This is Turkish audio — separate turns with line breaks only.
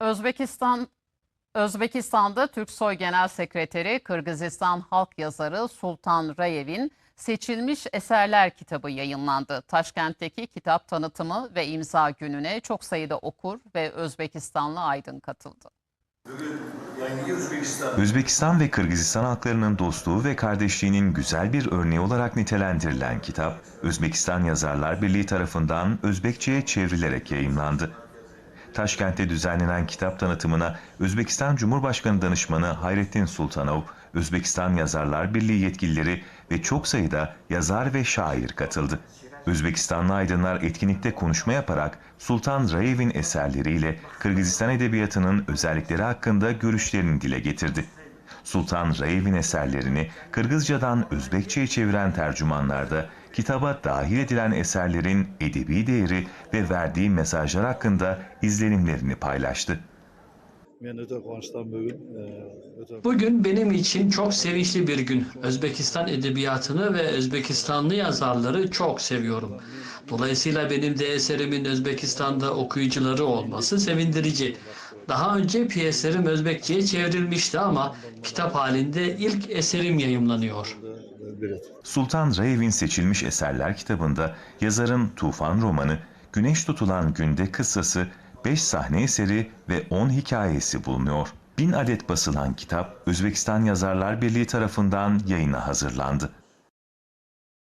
Özbekistan Özbekistan'da Türksoy Genel Sekreteri Kırgızistan halk yazarı Sultan Rayev'in Seçilmiş Eserler kitabı yayınlandı. Taşkent'teki kitap tanıtımı ve imza gününe çok sayıda okur ve Özbekistanlı aydın katıldı.
Özbekistan ve Kırgızistan halklarının dostluğu ve kardeşliğinin güzel bir örneği olarak nitelendirilen kitap, Özbekistan Yazarlar Birliği tarafından Özbekçe'ye çevrilerek yayımlandı. Taşkent'te düzenlenen kitap tanıtımına Özbekistan Cumhurbaşkanı Danışmanı Hayrettin Sultanov, Özbekistan Yazarlar Birliği yetkilileri ve çok sayıda yazar ve şair katıldı. Özbekistanlı aydınlar etkinlikte konuşma yaparak Sultan Rayev'in eserleriyle Kırgızistan edebiyatının özellikleri hakkında görüşlerini dile getirdi. Sultan Rayev'in eserlerini Kırgızcadan Özbekçe'ye çeviren tercümanlarda kitaba dahil edilen eserlerin edebi değeri ve verdiği mesajlar hakkında izlenimlerini paylaştı.
O'ta
Bugün benim için çok sevinçli bir gün. Özbekistan edebiyatını ve Özbekistanlı yazarları çok seviyorum. Dolayısıyla benim de eserimin Özbekistan'da okuyucuları olması sevindirici. Daha önce piyeslerim Özbekçe'ye çevrilmişti ama kitap halinde ilk eserim yayımlanıyor.
Bilet.
Sultan Rayev'in seçilmiş eserler kitabında yazarın Tufan romanı, Güneş tutulan günde kıssası, 5 sahne eseri ve 10 hikayesi bulunuyor. Bin adet basılan kitap Özbekistan Yazarlar Birliği tarafından yayına hazırlandı.